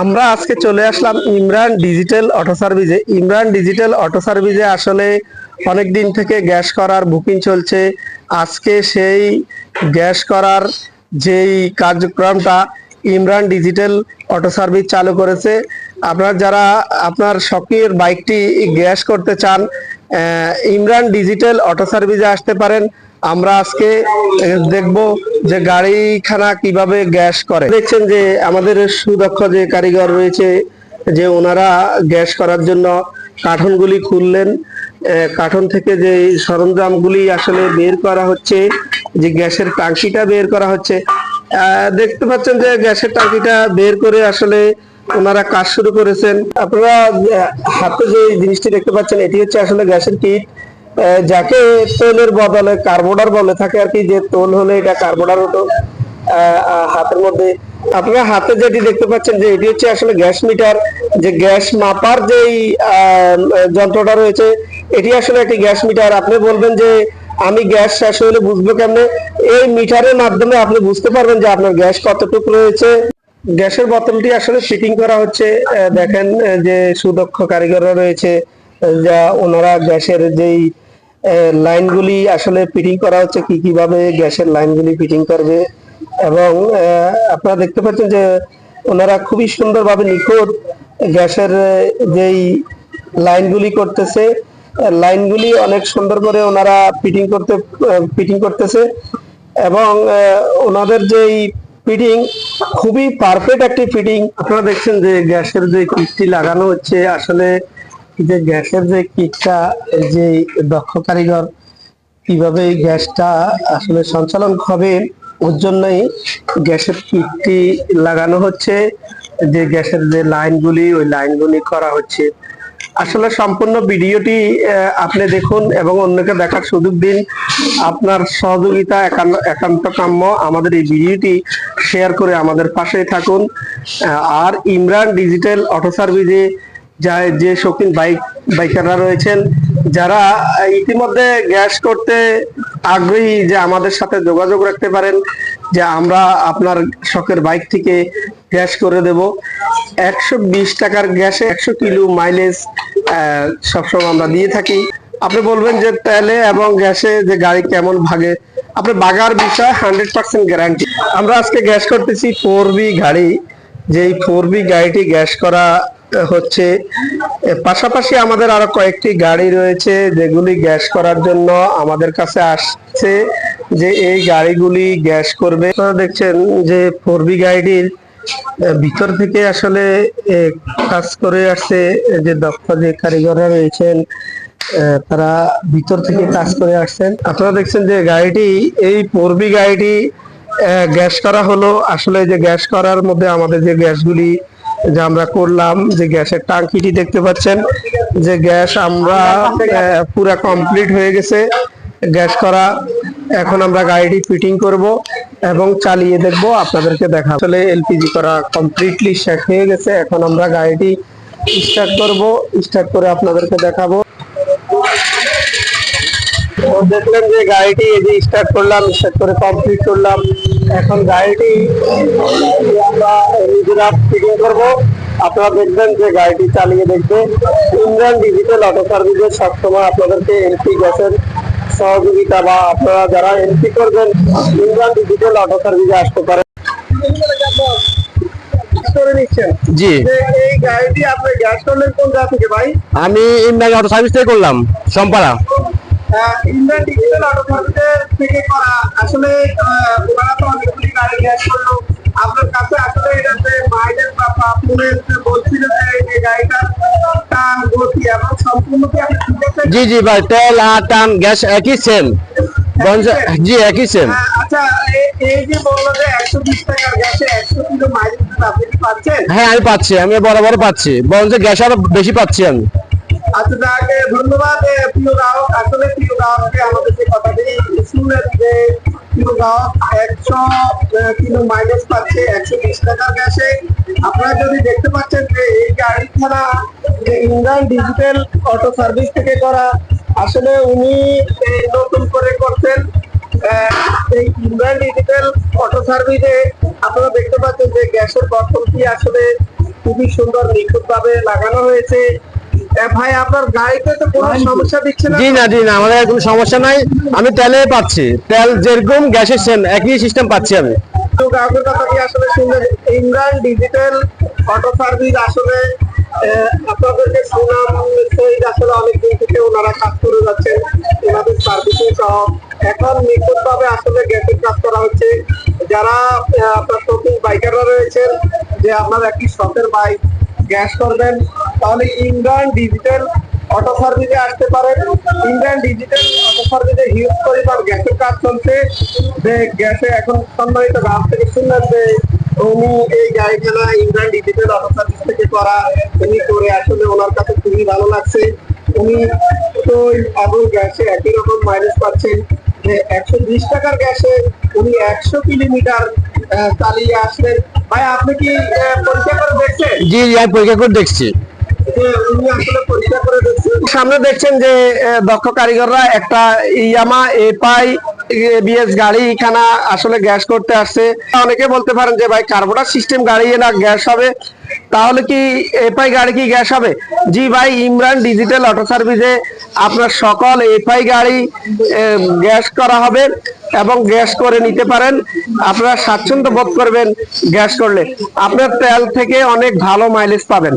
আমরা আজকে চলে আসলাম ইমরান ডিজিটাল অটো সার্ভিসে। ইমরান ডিজিটাল অটো সার্ভিসে আসলে অনেক দিন থেকে গ্যাস করার বুকিং চলছে। আজকে সেই গ্যাস করার যেই কার্যক্রমটা ইমরান ডিজিটাল অটো সার্ভিস চালু করেছে। আপনার যারা, আপনার শখের বাইকটি গ্যাস করতে চান ইমরান ডিজিটাল অটো সার্ভিসে আসতে পারেন। আমরা আজকে দেখব যে গাড়িখানা কীভাবে গ্যাস করে। দেখছেন যে আমাদের সুদক্ষ যে কারিগর রয়েছে, যে ওনারা গ্যাস করার জন্য কাঠনগুলি খুললেন কাঠন থেকে যে সরঞ্জামগুলি আসলে বের করা হচ্ছে, যে গ্যাসের টাঙ্কিটা বের করা হচ্ছে দেখতে পাচ্ছেন যে গ্যাসের টাঙ্কিটা বের করে আসলে ওনারা কাজ শুরু করেছেন। আপনারা হাতে যে জিনিসটি দেখতে পাচ্ছেন, এটি হচ্ছে আসলে গ্যাসের কিট। যাকে তেলের বদলে কার্বোডার বলে থাকে আর কি, যে তোল হলে এটা কার্বোডার হতো হাতের মধ্যে। আপনারা হাতে যেটি দেখতে পাচ্ছেন যে এটি হচ্ছে আসলে গ্যাস মিটার, যে গ্যাস মাপার যেই যন্ত্রটা রয়েছে, এটি আসলে একটি গ্যাস মিটার। আপনি বলবেন যে আমি গ্যাস শেষ হলে বুঝব কেমনে? এই মিটারের মাধ্যমে আপনি বুঝতে পারবেন যে আপনার গ্যাস কতটুকু রয়েছে। গ্যাসের বোতলটি আসলে ফিটিং করা হচ্ছে দেখেন যে সুদক্ষ কারিগররা রয়েছে, যা ওনারা গ্যাসের যেই লাইনগুলি আসলে ফিটিং করা হচ্ছে, কি কীভাবে গ্যাসের লাইনগুলি ফিটিং করবে? এবং আপনারা দেখতে পাচ্ছেন যে ওনারা খুবই সুন্দরভাবে নিখুঁত গ্যাসের যেই লাইনগুলি করতেছে লাইনগুলি অনেক সুন্দর করে ওনারা ফিটিং করতে ফিটিং করতেছে। এবং ওনাদের যেই ফিটিং খুবই পারফেক্ট একটি ফিটিং আপনারা দেখছেন যে গ্যাসের যে কিটটি লাগানো হচ্ছে, আসলে যে গ্যাসের যে কিটটা যে দক্ষ কারিগর কীভাবে গ্যাসটা আসলে সঞ্চালন হবে, ওর জন্যই গ্যাসের কিটটি লাগানো হচ্ছে, যে গ্যাসের যে লাইনগুলি, ওই লাইনগুলি করা হচ্ছে। আসলে সম্পূর্ণ ভিডিওটি আপনি দেখুন এবং অন্যকে দেখার সুযোগ দিন। আপনার সহযোগিতা একান্ত কাম্য আমাদের এই ভিডিওটি শেয়ার করে আমাদের পাশে থাকুন। আর ইমরান ডিজিটাল অটো সার্ভিসে যা যে শৌখিন বাইক, বাইকাররা রয়েছেন, যারা ইতিমধ্যে গ্যাস করতে আগ্রহী যে আমাদের সাথে যোগাযোগ রাখতে পারেন, যে আমরা আপনার শখের বাইক থেকে গ্যাস করে দেব। একশো বিশ টাকার গ্যাসে একশো কিলো মাইলেজ সবসময় আমরা দিয়ে থাকি। আপনি বলবেন যে তেলে এবং গ্যাসে যে গাড়ি কেমন ভাগে? আপনি বাগার বিষয় হান্ড্রেড পার্সেন্ট গ্যারান্টি। আমরা আজকে গ্যাস করতেছি ফোর বি গাড়ি। যেই ফোর বি গাড়িটি গ্যাস করা হচ্ছে পাশাপাশি আমাদের আরও কয়েকটি গাড়ি রয়েছে যেগুলি গ্যাস করার জন্য আমাদের কাছে আসছে যে এই গাড়িগুলি গ্যাস করবে। দেখছেন যে ফোর বি গাড়িটির ভিতর থেকে আসলে কাজ করে আসছে যে দক্ষ যে কারিগররা রয়েছেন তারা ভিতর থেকে কাজ করে আসছেন। আপনারা দেখছেন যে গাড়িটি, এই পূর্বী গাড়িটি গ্যাস করা হলো। আসলে যে গ্যাস করার মধ্যে আমাদের যে গ্যাসগুলি যে আমরা করলাম, যে গ্যাসের টাঙ্কিটি দেখতে পাচ্ছেন, যে গ্যাস আমরা পুরা কমপ্লিট হয়ে গেছে। গ্যাস করা, এখন আমরা গাড়িটি ফিটিং করব এবং চালিয়ে দেখব, আপনাদেরকে দেখা আসলে এলপিজি করা কমপ্লিটলি শেষ হয়ে গেছে, এখন আমরা গাড়িটি স্টার্ট করব। স্টার্ট করে আপনাদেরকে দেখাবো। তো দেখলেন যে গাড়িটি এই যে স্টার্ট করলাম স্টার্ট করে কমপ্লিট করলাম। এখন গাড়িটি আমরা নিজেরা ফিটিং করব। আপনারা দেখবেন যে গাড়িটি চালিয়ে দেখবে। ইন্ডিয়ান ডিজিটাল অটো সার্ভিসে সবসময় আপনাদেরকে এলপি গ্যাসের সহযোগিতা বা আপনারা যারা এলপি করবেন ইন্ডিয়ান ডিজিটাল অটো সার্ভিসে আসতে পারেন। নিচ্ছেন জি। এই গাড়িটি আপনি গ্যাস করলেন কোন জায়গা থেকে ভাই? আমি ইমরান অটো সার্ভিস থেকে করলাম সম্পাড়া ডিজিটাল থেকে করা। আসলে ওনারা তো অনেকগুলি গাড়ি গ্যাস করল আপনার কাছে আসলে এটা যে মাইলেজ বা পারফরমেন্স বলছিল যে এই গাড়িটার টান গতি এবং সম্পূর্ণ কি আপনি জি জি ভাই তেল আর টান গ্যাস একই সেম জি একই সেম আচ্ছা এই যে বলল যে একশো বিশ টাকার গ্যাসে একশো কিলো মাইলেজ আপনি কি পাচ্ছেন? হ্যাঁ আমি পাচ্ছি আমি বরাবর পাচ্ছি। বরঞ্চ গ্যাস আরও বেশি পাচ্ছি আমি। আচ্ছা তাকে ধন্যবাদ প্রিয় গ্রাহক আসলে প্রিয় গ্রাহককে আমাদের যে কথাটি শুনলেন যে প্রিয় গ্রাহক একশো কিলো মাইলেজ পাচ্ছে, একশো বিশ টাকার গ্যাসে আপনারা যদি দেখতে পাচ্ছেন যে এই গাড়িখানা যে ইন্ডিয়ান ডিজিটাল অটো সার্ভিস থেকে করা, আসলে উনি নতুন করে করছেন এই ইন্ডিয়ান ডিজিটাল অটো সার্ভিসে আপনারা দেখতে পাচ্ছেন যে গ্যাসের বটলটি আসলে খুবই সুন্দর নিখুঁত ভাবে লাগানো হয়েছে। ভাই আপনার গাড়িতে তো কোনো সমস্যা দিচ্ছে না জি না জি না আমাদের কোনো সমস্যা নাই। আমি তেলে পাচ্ছি। তেল যেরকম গ্যাসের সেম একই সিস্টেম পাচ্ছি আমি। তো গ্রাহকের কথা কি আসলে শুনলেন ইমরান ডিজিটাল অটো সার্ভিস আসলে আপনাদেরকে সুনাম সহিত আসলে অনেক দিন থেকে ওনারা কাজ করে যাচ্ছেন। ওনাদের সার্ভিসিং সহ এখন নিখুঁত ভাবে আসলে গ্যাসের কাজ করা হচ্ছে। যারা আপনার নতুন বাইকাররা রয়েছেন যে আপনার একটি শখের বাইক গ্যাস করবেন, তাহলে ইমরান ডিজিটাল অটো সার্ভিসে আসতে পারেন। ইন্ডিয়ান ডিজিটাল অটো সার্ভিসে হিউজ পরিমাণ গ্যাসের কাজ চলছে। যে গ্যাসে এখন সম্মানিত গ্রাম থেকে শুনলেন যে উনি এই গাড়িখানা ইন্ডিয়ান ডিজিটাল অটো সার্ভিস থেকে করা। উনি করে আসলে ওনার কাছে খুবই ভালো লাগছে। উনি তো এবং গ্যাসে একই রকম মাইলেজ পাচ্ছেন। যে একশো বিশ টাকার গ্যাসে উনি একশো কিলোমিটার চালিয়ে আসলেন। ভাই আপনি কি পরীক্ষা করে দেখছেন? জি জি আমি পরীক্ষা করে দেখছি। সামনে দেখছেন যে দক্ষ কারিগররা একটা ইয়ামা এপাই বিএস গাড়ি এখানে আসলে গ্যাস করতে আসছে। অনেকে বলতে পারেন যে ভাই কার্বোটার সিস্টেম গাড়ি না গ্যাস হবে তাহলে কি এপাই গাড়ি কি গ্যাস হবে? জি ভাই ইমরান ডিজিটাল অটো সার্ভিসে আপনার সকল এপাই গাড়ি গ্যাস করা হবে। এবং গ্যাস করে নিতে পারেন। আপনার স্বাচ্ছন্দ্য বোধ করবেন গ্যাস করলে। আপনার তেল থেকে অনেক ভালো মাইলেজ পাবেন।